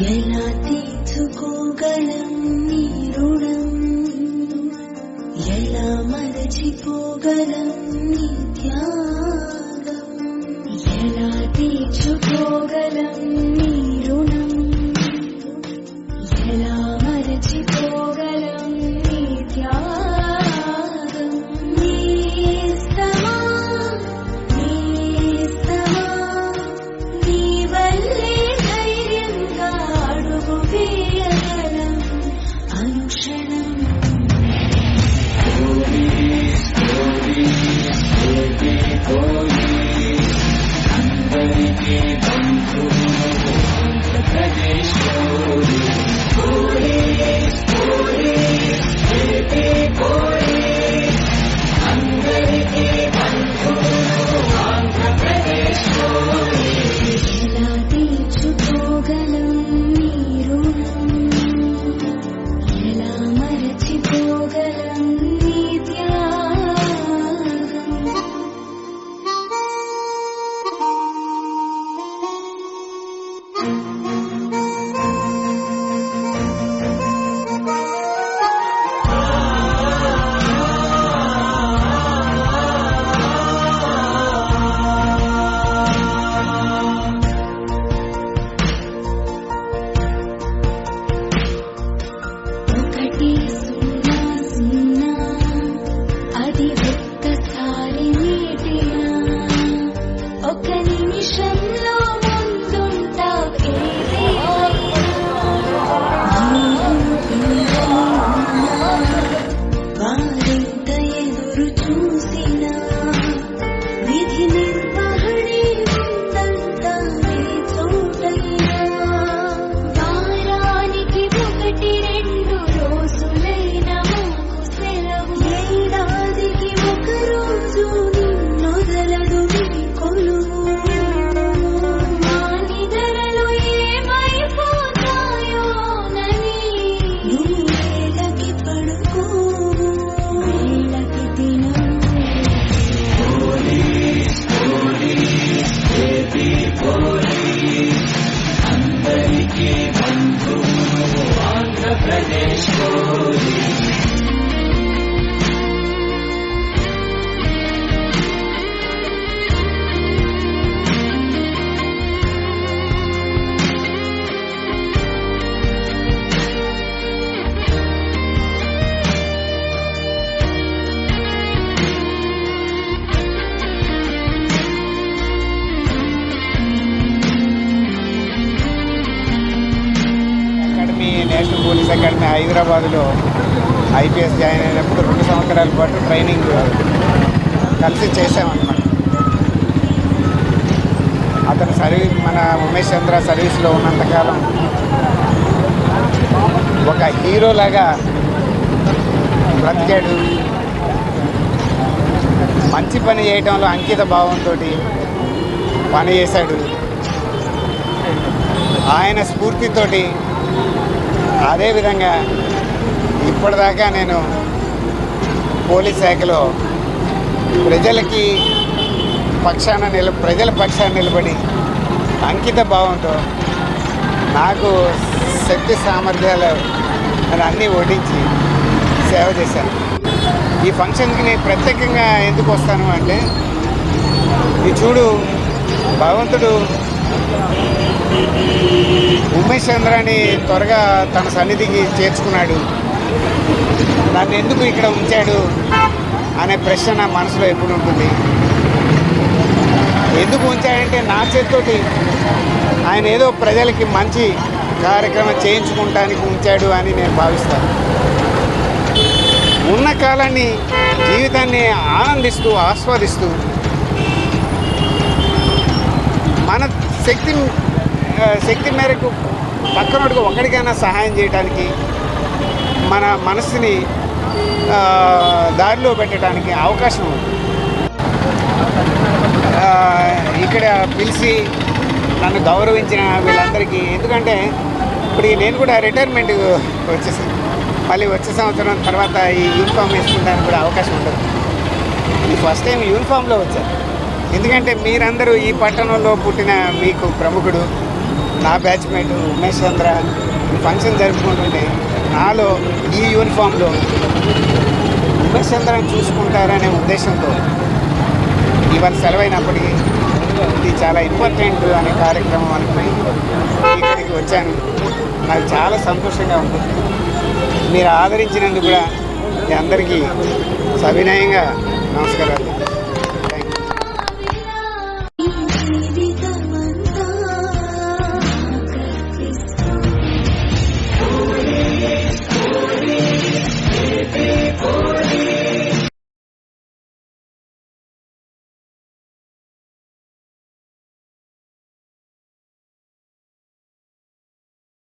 ఎలా తీర్చుకోగలం నీ రుణం? ఎలా మరచిపోగలం నీ త్యాగం? ఎలా తీర్చుకోగలం నీ పోలీస్ అకాడమీ హైదరాబాద్లో ఐపీఎస్ జాయిన్ అయినప్పుడు రెండు సంవత్సరాల పాటు ట్రైనింగ్ కలిసి చేసామన్నమాట అతను సర్వీస్ మన ఉమేష్ చంద్ర సర్వీస్లో ఉన్నంతకాలం ఒక హీరోలాగా బ్రతికాడు. మంచి పని చేయటంలో అంకిత భావంతో పని చేశాడు. ఆయన స్ఫూర్తితోటి అదేవిధంగా ఇప్పటిదాకా నేను పోలీస్ శాఖలో ప్రజలకి పక్షాన నిల ప్రజల పక్షాన నిలబడి అంకిత భావంతో నాకు శక్తి సామర్థ్యాలు అని అన్నీ ఓడించి సేవ చేశాను. ఈ ఫంక్షన్కి నేను ప్రత్యేకంగా ఎందుకు వస్తాను అంటే ఈ చూడు భగవంతుడు ఉమేష్ చంద్రని త్వరగా తన సన్నిధికి చేర్చుకున్నాడు. నన్ను ఎందుకు ఇక్కడ ఉంచాడు అనే ప్రశ్న నా మనసులో ఎప్పుడు ఉంటుంది. ఎందుకు ఉంచాడంటే నా చేతితోటి ఆయన ఏదో ప్రజలకి మంచి కార్యక్రమం చేయించుకుంటానికి ఉంచాడు అని నేను భావిస్తాను. ఉన్న కాలాన్ని జీవితాన్ని ఆనందిస్తూ ఆస్వాదిస్తూ మన శక్తి శక్తి మేరకు పక్కనోడికి ఒకరికైనా సహాయం చేయడానికి మన మనసుని దారిలో పెట్టడానికి అవకాశం ఉంది. ఇక్కడ పిలిచి నన్ను గౌరవించిన వీళ్ళందరికీ ఎందుకంటే ఇప్పుడు ఈ నేను కూడా రిటైర్మెంట్ వచ్చేసాను మళ్ళీ వచ్చే సంవత్సరం తర్వాత ఈ యూనిఫామ్ వేసుకుంటానికి కూడా అవకాశం ఉండదు ఈ ఫస్ట్ టైం యూనిఫామ్లో వచ్చాను. ఎందుకంటే మీరందరూ ఈ పట్టణంలో పుట్టిన మీకు ప్రముఖుడు. నా బ్యాచ్మేట్ ఉమేష్ చంద్ర ఫంక్షన్ జరుపుకుంటుంటే నాలో ఈ యూనిఫామ్లో ఉమేష్ చంద్రని చూసుకుంటారనే ఉద్దేశంతో ఇవాళ సెలవైనప్పటికీ ఇది చాలా ఇంపార్టెంట్ అనే కార్యక్రమం అనుకుని ఇక్కడికి వచ్చాను. నాకు చాలా సంతోషంగా ఉంటుంది. మీరు ఆదరించినందుకు కూడా మీ అందరికీ సవినయంగా నమస్కారాలు.